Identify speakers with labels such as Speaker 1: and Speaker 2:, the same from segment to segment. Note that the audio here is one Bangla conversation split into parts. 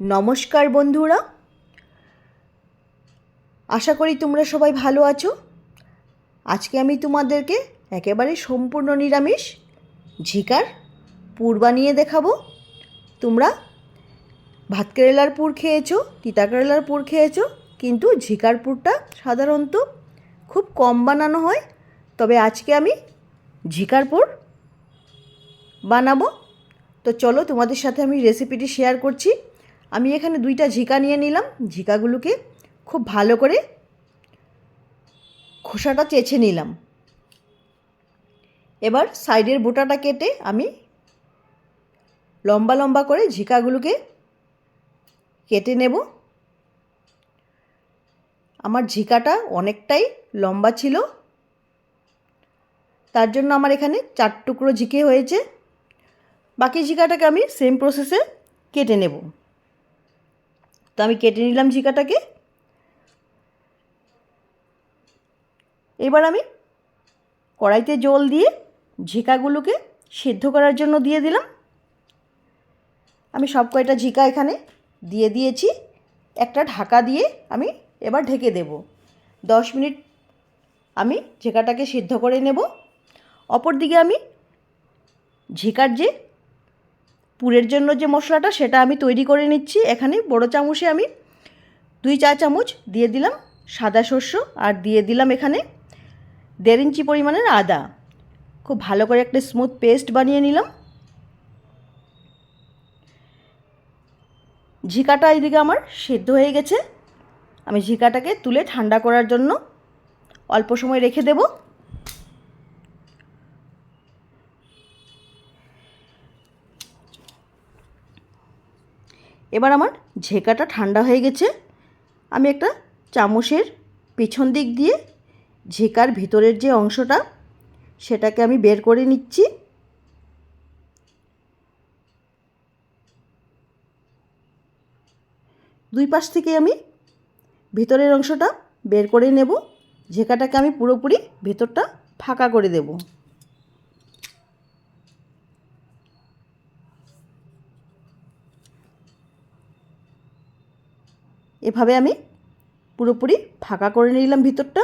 Speaker 1: নমস্কার বন্ধুরা। আশা করি তোমরা সবাই ভালো আছো। আজকে আমি তোমাদেরকে একেবারে সম্পূর্ণ নিরামিষ ঝিকার পুর বানিয়ে দেখাবো। তোমরা ভাত কেরেলার পুর খেয়েছো, তিতা কেরেলার পুর খেয়েছো, কিন্তু ঝিকার পুরটা সাধারণত খুব কম বানানো হয়। তবে আজকে আমি ঝিকার পুর বানাবো। তো চলো তোমাদের সাথে আমি রেসিপিটি শেয়ার করছি। আমি এখানে দুইটা ঝিকা নিয়ে নিলাম। ঝিকাগুলোকে খুব ভালো করে খোসাটা চেছে নিলাম। এবার সাইডের বোটাটা কেটে আমি লম্বা লম্বা করে ঝিকাগুলোকে কেটে নেব। আমার ঝিকাটা অনেকটাই লম্বা ছিল। তার জন্য আমার এখানে চার টুকরো ঝিকে হয়েছে। বাকি ঝিকাটাকে আমি সেম প্রসেসে কেটে নেব। তো আমি কেটে নিলাম ঝিকাটাকে। এবার আমি কড়াইতে জল দিয়ে ঝিকাগুলোকে সিদ্ধ করার জন্য দিয়ে দিলাম। আমি সব কয়টা ঝিকা এখানে দিয়ে দিয়েছি। একটা ঢাকা দিয়ে আমি এবার ঢেকে দেব। দশ মিনিট আমি ঝিকাটাকে সিদ্ধ করে নেব। অপর দিকে আমি ঝিকার যে পুরের জন্য যে মশলাটা, সেটা আমি তৈরি করে নিচ্ছি। এখানে বড় চামচে আমি দুই চা চামচ দিয়ে দিলাম সাদা শস্য আর দিয়ে দিলাম এখানে দেড় ইঞ্চি পরিমাণের আদা। খুব ভালো করে একটা স্মুথ পেস্ট বানিয়ে নিলাম। ঝিকাটা এইদিকে আমার সেদ্ধ হয়ে গেছে। আমি ঝিকাটাকে তুলে ঠান্ডা করার জন্য অল্প সময় রেখে দেবো। এবার আমার ঝেঁকাটা ঠান্ডা হয়ে গেছে। আমি একটা চামচের পেছন দিক দিয়ে ঝেঁকার ভিতরের যে অংশটা, সেটাকে আমি বের করে নিচ্ছি। দুই পাশ থেকে আমি ভিতরের অংশটা বের করে নেব। ঝেঁকাটাকে আমি পুরোপুরি ভেতরটা ফাঁকা করে দেবো। এভাবে আমি পুরোপুরি ফাঁকা করে নিলাম ভিতরটা।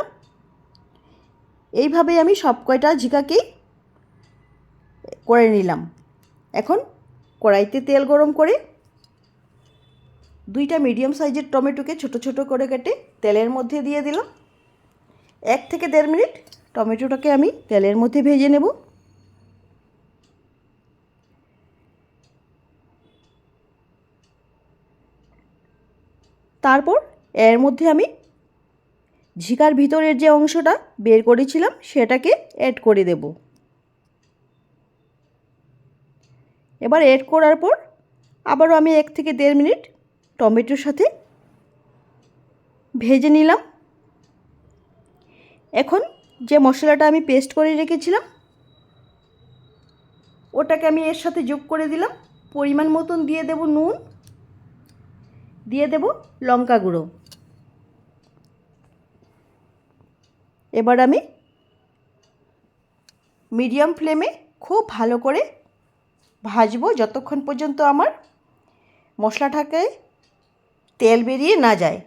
Speaker 1: এইভাবে আমি সব কয়টা ঝিকাকেই করে নিলাম। এখন কড়াইতে তেল গরম করে দুইটা মিডিয়াম সাইজের টমেটোকে ছোট ছোট করে কেটে তেলের মধ্যে দিয়ে দিলাম। এক থেকে দেড় মিনিট টমেটোটাকে আমি তেলের মধ্যে ভেজে নেব। তারপর এর মধ্যে আমি ঝিকার ভিতরের যে অংশটা বের করেছিলাম, সেটাকে অ্যাড করে দেব। এবার অ্যাড করার পর আবারও আমি এক থেকে দেড় মিনিট টমেটোর সাথে ভেজে নিলাম। এখন যে মশলাটা আমি পেস্ট করে রেখেছিলাম, ওটাকে আমি এর সাথে যোগ করে দিলাম। পরিমাণ মতন দিয়ে দেব নুন। দিয়ে দেব লঙ্কা গুঁড়ো। এবার আমি মিডিয়াম ফ্লেমে খুব ভালো করে ভাজবো যতক্ষণ পর্যন্ত আমার মশলাটাকে তেল বেরিয়ে না যায়।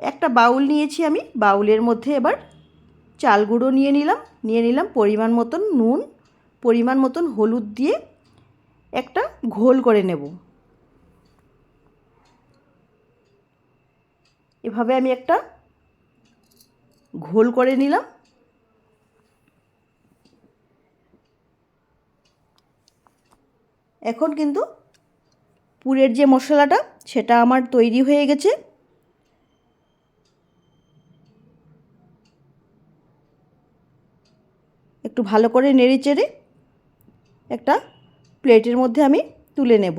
Speaker 1: একটা বাউল নিয়েছি আমি, বাউলের মধ্যে এবার চাল গুঁড়ো নিয়ে নিলাম নিয়ে নিলাম পরিমাণ মতন নুন, পরিমাণ মতন হলুদ দিয়ে একটা ঘোল করে নেব। এভাবে আমি একটা ঘোল করে নিলাম। এখন কিন্তু পুরের যে মশলাটা, সেটা আমার তৈরি হয়ে গেছে। একটু ভালো করে নেড়ে চেড়ে একটা প্লেটের মধ্যে আমি তুলে নেব।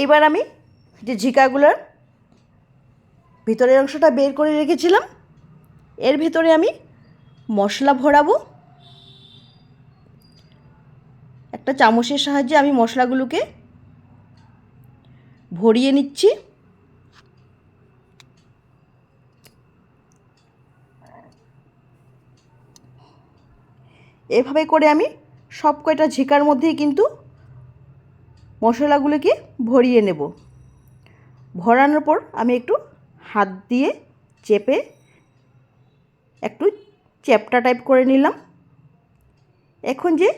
Speaker 1: এইবার আমি যে ঝিকাগুলোর ভিতরের অংশটা বের করে রেখেছিলাম, এর ভিতরে আমি মশলা ভরাবো। একটা চামচের সাহায্যে আমি মশলাগুলোকে ভরিয়ে নিচ্ছি। এভাবে করে আমি সব কয়টা ঝিকার মধ্যেই কিন্তু মশলাগুলোকে ভরিয়ে নেব। ভরানোর পর আমি একটু হাত দিয়ে চেপে একটু চ্যাপটা টাইপ করে নিলাম। এখন যে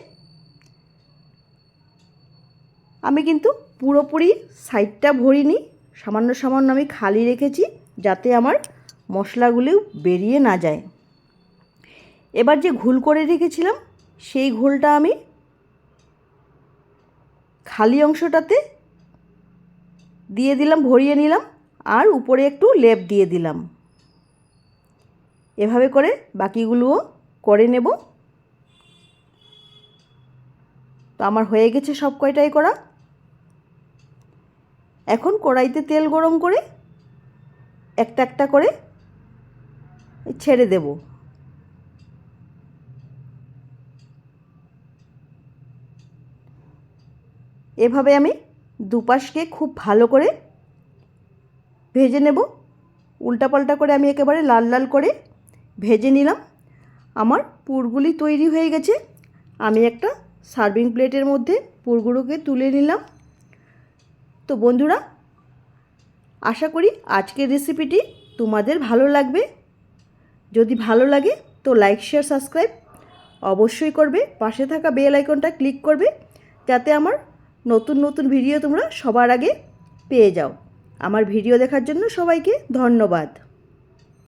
Speaker 1: আমি কিন্তু পুরোপুরি সাইডটা ভরিনি, সামান্য সামান্য আমি খালি রেখেছি যাতে আমার মশলাগুলো বেরিয়ে না যায়। এবার যে ঘুল করে রেখেছিলাম, সেই ঘোলটা আমি খালি অংশটাতে দিয়ে দিলাম, ভরিয়ে নিলাম, আর উপরে একটু লেপ দিয়ে দিলাম। এভাবে করে বাকিগুলোও করে নেব। তো আমার হয়ে গেছে সব কয়টাই করা। এখন কড়াইতে তেল গরম করে একটা একটা করে ছেড়ে দেব। এভাবে আমি দুপাশকে খুব ভালো করে ভেজে নেব। উল্টাপাল্টা করে আমি একেবারে লাল লাল করে ভেজে নিলাম। আমার পুরগুলি তৈরি হয়ে গেছে। আমি একটা সার্ভিং প্লেটের মধ্যে পুরগুলোকে তুলে নিলাম। তো বন্ধুরা, আশা করি আজকের রেসিপিটি তোমাদের ভালো লাগবে। যদি ভালো লাগে তো লাইক, শেয়ার, সাবস্ক্রাইব অবশ্যই করবে। পাশে থাকা বেল আইকনটা ক্লিক করবে যাতে আমার নতুন নতুন ভিডিও তোমরা সবার আগে পেয়ে যাও। আমার ভিডিও দেখার জন্য সবাইকে ধন্যবাদ।